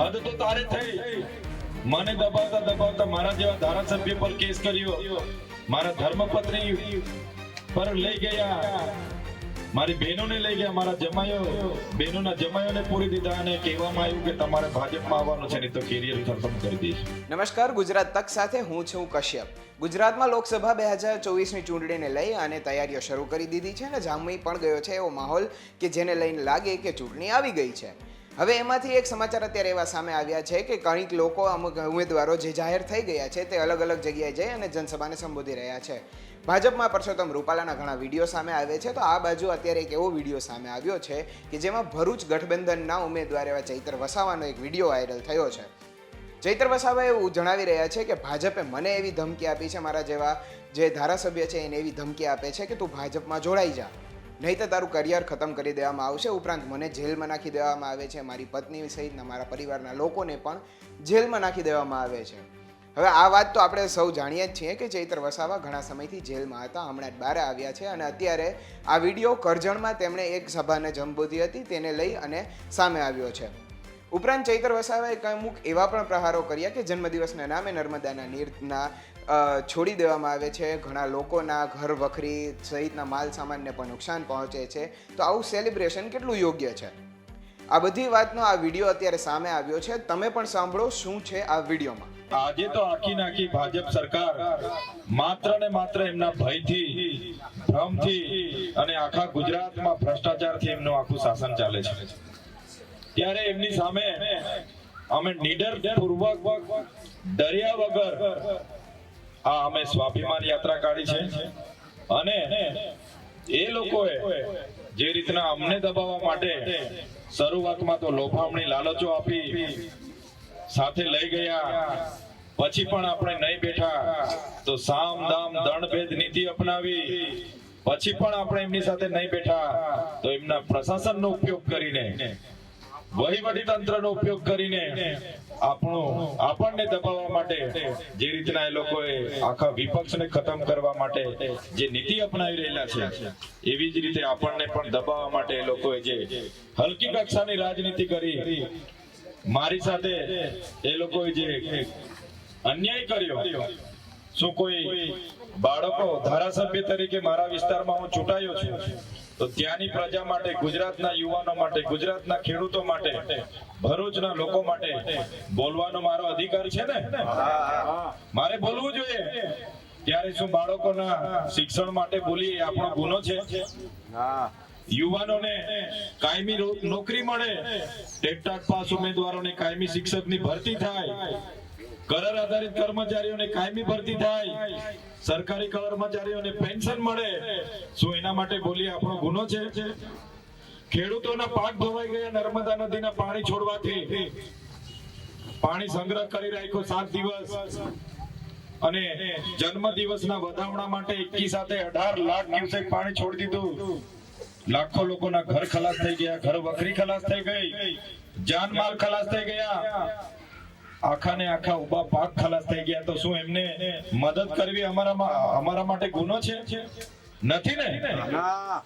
હદ તો તારે થઈ. મને દબાવતા દબાવતા મારા જેવા ધારાસભ્ય પર કેસ કર્યો. મારા ધર્મપત્ની પર લઈ ગયા. મારી બહેનોને લઈ ગયા, મારા જમાયો બહેનોના જમાયોને પૂરી દીધા અને કહેવામાં આવ્યું કે તમારે ભાજપમાં આવવાનું છે, નહીં તો કેરિયર ખતમ કરી દઈશ. નમસ્કાર, ગુજરાત તક સાથે હું છું કશ્યપ. ગુજરાતમાં લોકસભા બે હજાર ચોવીસની ચૂંટણીને લઈ અને તૈયારીઓ શરૂ કરી દીધી છે અને જામી પણ ગયો છે એવો માહોલ કે જેને લઈને લાગે કે ચૂંટણી આવી ગઈ છે. હવે એમાંથી એક સમાચાર અત્યારે એવા સામે આવ્યા છે કે કંઈક લોકો અમુક ઉમેદવારો જે જાહેર થઈ ગયા છે તે અલગ અલગ જગ્યાએ જઈ અને જનસભાને સંબોધી રહ્યા છે. ભાજપમાં પરસોત્તમ રૂપાલાના ઘણા વીડિયો સામે આવે છે તો આ બાજુ અત્યારે એક એવો વીડિયો સામે આવ્યો છે કે જેમાં ભરૂચ ગઠબંધનના ઉમેદવાર એવા ચૈતર વસાવાનો એક વીડિયો વાયરલ થયો છે. ચૈતર વસાવા એવું જણાવી રહ્યા છે કે ભાજપે મને એવી ધમકી આપી છે, મારા જેવા જે ધારાસભ્ય છે એને એવી ધમકી આપે છે કે તું ભાજપમાં જોડાઈ જા. નહીં તો તારું કરિયર ખતમ કરી દેવામાં આવશે. ઉપરાંત મને જેલમાં નાખી દેવામાં આવે છે. મારી પત્ની સહિતના મારા પરિવારના લોકોને પણ જેલમાં નાખી દેવામાં આવે છે. હવે આ વાત તો આપણે સૌ જાણીએ જ છીએ કે ચૈત્ર વસાવા ઘણા સમયથી જેલમાં હતા. હમણાં જ બહાર આવ્યા છે અને અત્યારે આ વીડિયો કરજણમાં તેમણે એક સભાને સંબોધી હતી. તેને લઈ અને સામે આવ્યો છે. ઉપરાંત ચૈતર વસાવાએ અમુક એવા પણ પ્રહારો કર્યા કે જન્મદિવસના નામે નર્મદાના નીરના છોડી દેવામાં આવે છે. ઘણા લોકોના ઘર વખરી સહિતના માલ સામાનને પણ નુકસાન પહોંચે છે. તો આવું સેલિબ્રેશન કેટલું યોગ્ય છે? આ બધી વાતનો આ વીડિયો અત્યારે સામે આવ્યો છે. તમે પણ સાંભળો શું છે આ વિડીયોમાં. આજે તો આખી નાખી ભાજપ સરકાર માત્ર ને માત્ર એમના ભયથી, ભ્રમથી અને આખા ગુજરાતમાં ભ્રષ્ટાચારથી એમનું આખું શાસન ચાલે છે. ત્યારે એમની સામે અમે નીડર પૂર્વક ડર્યા વગર આ અમે સ્વાભિમાન યાત્રા કાઢી છે. અને એ લોકોએ જે રીતના અમને દબાવવા માટે શરૂઆતમાં તો લોભામણી લાલચો આપી સાથે લઈ ગયા. પછી પણ આપણે નહીં બેઠા તો સામ દામ દંડ ભેદ નીતિ અપનાવી. પછી પણ આપણે એમની સાથે નહીં બેઠા તો એમના પ્રશાસનનો ઉપયોગ કરીને વહીવટી તંત્રનો ઉપયોગ કરીને આપણો આપણને દબાવવા માટે જે રીતના એ લોકોએ આખા વિપક્ષને ખતમ કરવા માટે જે નીતિ અપનાવી રહેલા છે, એવી જ રીતે આપણને પણ દબાવવા માટે એ લોકોએ જે હલકી કક્ષાની રાજનીતિ કરી, મારી સાથે એ લોકોએ જે અન્યાય કર્યો, શું કોઈ બાળકો ધારાસભ્ય તરીકે મારા વિસ્તારમાં હું ચૂંટાયો છું? તો ત્યાંની પ્રજા માટે, ગુજરાતના યુવાનો માટે, ગુજરાતના ખેડૂતો માટે, ભરૂચના લોકો માટે બોલવાનો મારો અધિકાર છે ને? મારે બોલવું જોઈએ. ત્યારે શું બાળકોના શિક્ષણ માટે બોલીએ, આપણો ગુનો છે? યુવાનોને કાયમી નોકરી મળે ટેટ પાસ ઉમેદવારોને કાયમી શિક્ષકની ભરતી થાય કરાર આધારિત કર્મચારીઓને કાયમી ભરતી થાય, સરકારી કર્મચારીઓને પેન્શન મળે. શું એના માટે બોલીએ આપણો ગુનો છે? ખેડૂતોના પાક ધોવાઈ ગયા, નર્મદા નદીના પાણી છોડવાથી. પાણી સંગ્રહ કરી રાખ્યો સાત દિવસ. અને જન્મ દિવસના વધામણા માટે એકી સાથે અઢાર લાખ ક્યુસેક પાણી છોડી દીધું. લાખો લોકોના ઘર ખલાસ થઈ ગયા, ઘર વખરી ખલાસ થઈ ગઈ, જાનમાલ ખલાસ થઈ ગયા. આખા ને આખા ઊભા પાક ખલાસ થઈ ગયા. તો શું એમને મદદ કરવી અમારા અમારા માટે ગુનો છે? નથી ને.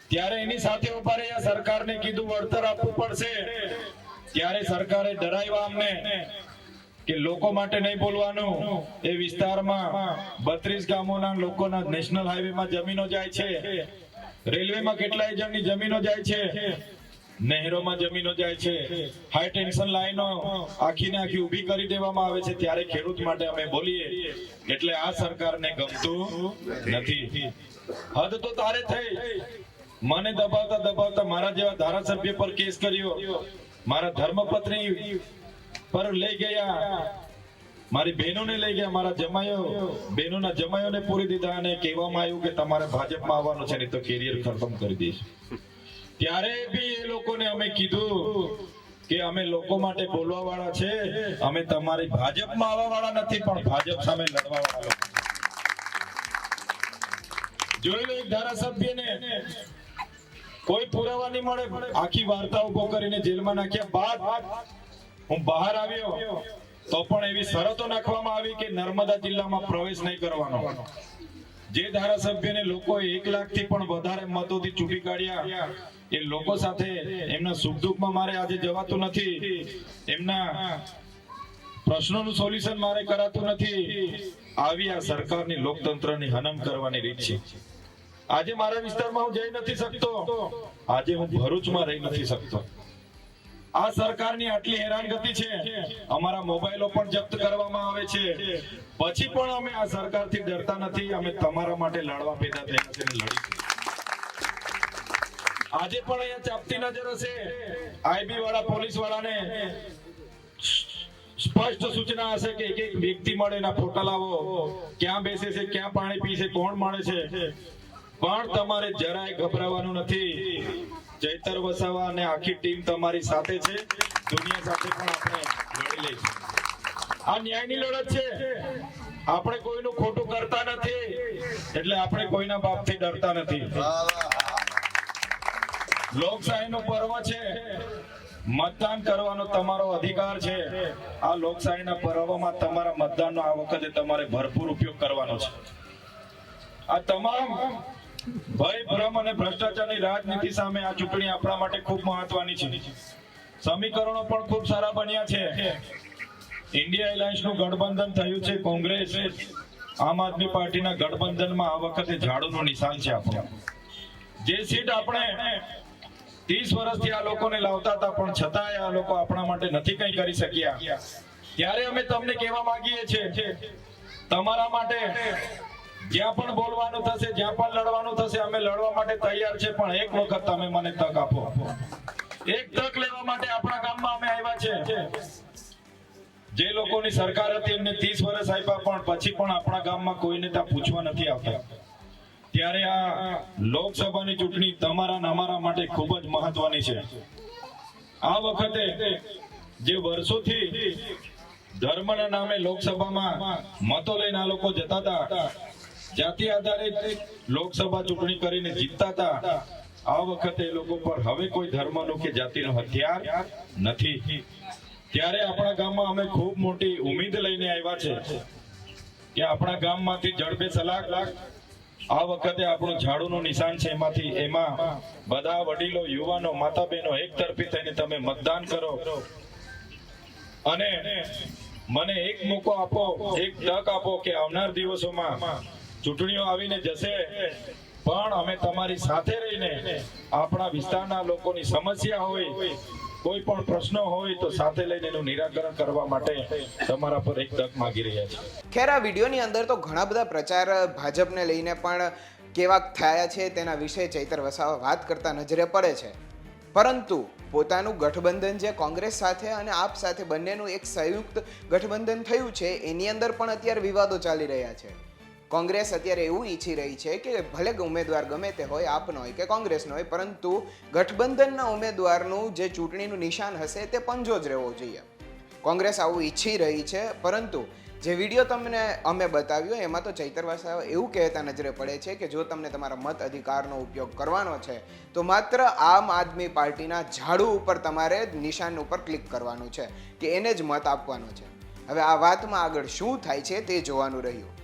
ત્યારે એની સાથે ઊભા રહ્યા. સરકારને કીધું વળતર આપવું પડશે. ત્યારે સરકારે ડરાવ્યા અમને કે લોકો માટે નહીં બોલવાનું. એ વિસ્તારમાં બત્રીસ ગામોના લોકોના નેશનલ હાઈવેમાં જમીનો જાય છે. રેલવેમાં કેટલાય જણની જમીનો જાય છે. નહેરોમાં જમીનો જાય છે. હાઈ ટેન્શન લાઈનો આખી ને આખી ઊભી કરી દેવામાં આવે છે. ત્યારે ખેડૂત માટે અમે બોલીએ, એટલે આ સરકારને ગમતું નથી. હદ તો તારે થઈ. મને દબાવતા દબાવતા મારા જેવા ધારાસભ્ય પર કેસ કર્યો. મારા ધર્મપત્ની પર લઈ ગયા. મારી બહેનોને લઈ ગયા, મારા જમાયો બહેનોના જમાયોને પૂરી દીધા અને કહેવામાં આવ્યું કે તમારે ભાજપમાં આવવાનું છે, નહીં તો કેરિયર ખતમ કરી દઈશ. ત્યારે બી એ લોકોને અમે કીધું કે અમે લોકો માટે બોલવા વાળા છે. અમે તમારી ભાજપમાં આવવા વાળા નથી, પણ ભાજપ સામે લડવા વાળા જોઈ લો એક ધારાસભ્યને કોઈ પુરાવા નહીં મળે. આખી વાર્તા ઊભો કરીને જેલમાં નાખ્યા બાદ હું બહાર આવ્યો તો પણ એવી શરતો નાખવામાં આવી કે નર્મદા જિલ્લામાં પ્રવેશ નહીં કરવાનો. જે ધારાસભ્યને લોકો એક લાખથી પણ વધારે મતોથી ચૂંટી કાઢ્યા એ લોકો સાથે એમના સુખ દુઃખમાં મારે આજે જવાતું નથી. એમના પ્રશ્નોનું સોલ્યુશન મારે કરાતું નથી. આવી આ સરકારની લોકતંત્રની હનન કરવાની રીત છે. આજે મારા વિસ્તારમાં હું જઈ નથી શકતો. આજે હું ભરૂચમાં રહી નથી શકતો. આ સરકારની આટલી હેરાનગતિ છે. અમારા મોબાઈલો પણ જપ્ત કરવામાં આવે છે. પછી પણ અમે આ સરકારથી ડરતા નથી. અમે તમારા માટે લડવા પેદા થયા છે લડીશું. આજે પણ અહીંયા ચાપતી નજર હશે. આઈબી વાળા, પોલીસ વાળાને સ્પષ્ટ સૂચના હશે કે એક એક વ્યક્તિ મળે એના ફોટા લાવો. ક્યાં બેસે છે, ક્યાં પાણી પી છે, કોણ મળે છે. પણ તમારે જરાય ગભરાવાનું નથી. જયતર વસાવા અને આખી ટીમ તમારી સાથે છે. દુનિયા સાથે પણ આપણે લડી લઈશું. આ ન્યાયની લડત છે. આપણે કોઈનું ખોટું કરતા નથી. એટલે આપણે કોઈના બાપથી ડરતા નથી. લોકશાહીનું પર્વ છે. મતદાન કરવાનો તમારો અધિકાર છે. આ લોકશાહીના પર્વમાં તમારા મતદાનનો આ વખતે તમારે ભરપૂર ઉપયોગ કરવાનો છે. આ તમામ ભય, ભ્રમ અને ભ્રષ્ટાચારની રાજનીતિ સામે આ ચૂંટણી આપણા માટે ખૂબ મહત્વની છે. સમીકરણો પણ ખૂબ સારા બન્યા છે. ઇન્ડિયા એલાયન્સનું ગઠબંધન થયું છે કોંગ્રેસ. આમ આદમી પાર્ટીના ગઠબંધનમાં આ વખતે ઝાડુનું નિશાન છે આપણું. જે સીટ આપણે ત્રીસ વર્ષથી આ લોકોને લાવતા હતા, પણ છતાંય આ લોકો આપણા માટે નથી કંઈ કરી શક્યા. ત્યારે અમે તમને કહેવા માંગીએ છીએ, તમારા માટે જ્યાં પણ બોલવાનું થશે, જ્યાં પણ લડવાનું થશે, અમે લડવા માટે તૈયાર છે, પણ એક વખત તમે મને તક આપો. એક તક લેવા માટે આપણા ગામમાં અમે આવ્યા છે. જે લોકોની સરકાર હતી એમને ત્રીસ વર્ષ આપ્યા, પણ પછી પણ આપણા ગામમાં કોઈને ત્યાં પૂછવા નથી આવતા. ત્યારે આ લોકસભાની ચૂંટણી તમારા અમારા માટે ખૂબ જ મહત્વની છે. આ વખતે જે વર્ષોથી ધર્મના નામે લોકસભામાં મતો લઈને આ લોકો જતા હતા, જાતિ આધારિત લોકસભા ચૂંટણી કરીને જીતતા હતા, આ વખતે લોકો પર હવે કોઈ ધર્મનો કે જાતિનો હથિયાર નથી. ત્યારે આપણા ગામમાં અમે ખૂબ મોટી ઉમેદ લઈને આવ્યા છે કે આપણા ગામમાંથી જડબે સલાક આ વખતે આપણું ઝાડુનું નિશાન છે એમાંથી, એમાં બધા વડીલો, યુવાનો માતા બહેનો એક તરફી થઈને તમે મતદાન કરો. અને મને એક મોકો આપો, એક તક આપો કે આવનાર દિવસોમાં ચૂંટણીઓ આવીને જશે. પણ અમે તમારી સાથે રહીને આપણા વિસ્તારના લોકોની સમસ્યા હોય કોઈ પણ પ્રશ્ન હોય તો સાથે લઈને એનું નિરાકરણ કરવા માટે તમારા પર એક તક માંગી રહ્યા છે. ખેર, આ વિડીયોની અંદર તો ઘણા બધા પ્રચાર ભાજપને લઈને પણ કેવા થયા છે તેના વિશે ચૈતર વસાવા વાત કરતા નજરે પડે છે. પરંતુ પોતાનું ગઠબંધન જે કોંગ્રેસ સાથે અને આપ સાથે બંનેનું એક સંયુક્ત ગઠબંધન થયું છે, એની અંદર પણ અત્યારે વિવાદો ચાલી રહ્યા છે. કોંગ્રેસ અત્યારે એવું ઈચ્છી રહી છે કે ભલે ઉમેદવાર ગમે તે હોય, આપનો હોય કે કોંગ્રેસનો હોય, પરંતુ ગઠબંધનના ઉમેદવારનું જે ચૂંટણીનું નિશાન હશે તે પંજો જ રહેવો જોઈએ. કોંગ્રેસ આવું ઈચ્છી રહી છે, પરંતુ જે વીડિયો તમને અમે બતાવ્યો એમાં તો ચૈતર વસાવા એવું કહેતા નજરે પડે છે કે જો તમને તમારા મત અધિકારનો ઉપયોગ કરવાનો છે, તો માત્ર આમ આદમી પાર્ટીના ઝાડુ ઉપર તમારે નિશાન ઉપર ક્લિક કરવાનું છે કે એને જ મત આપવાનો છે. હવે આ વાતમાં આગળ શું થાય છે તે જોવાનું રહ્યું.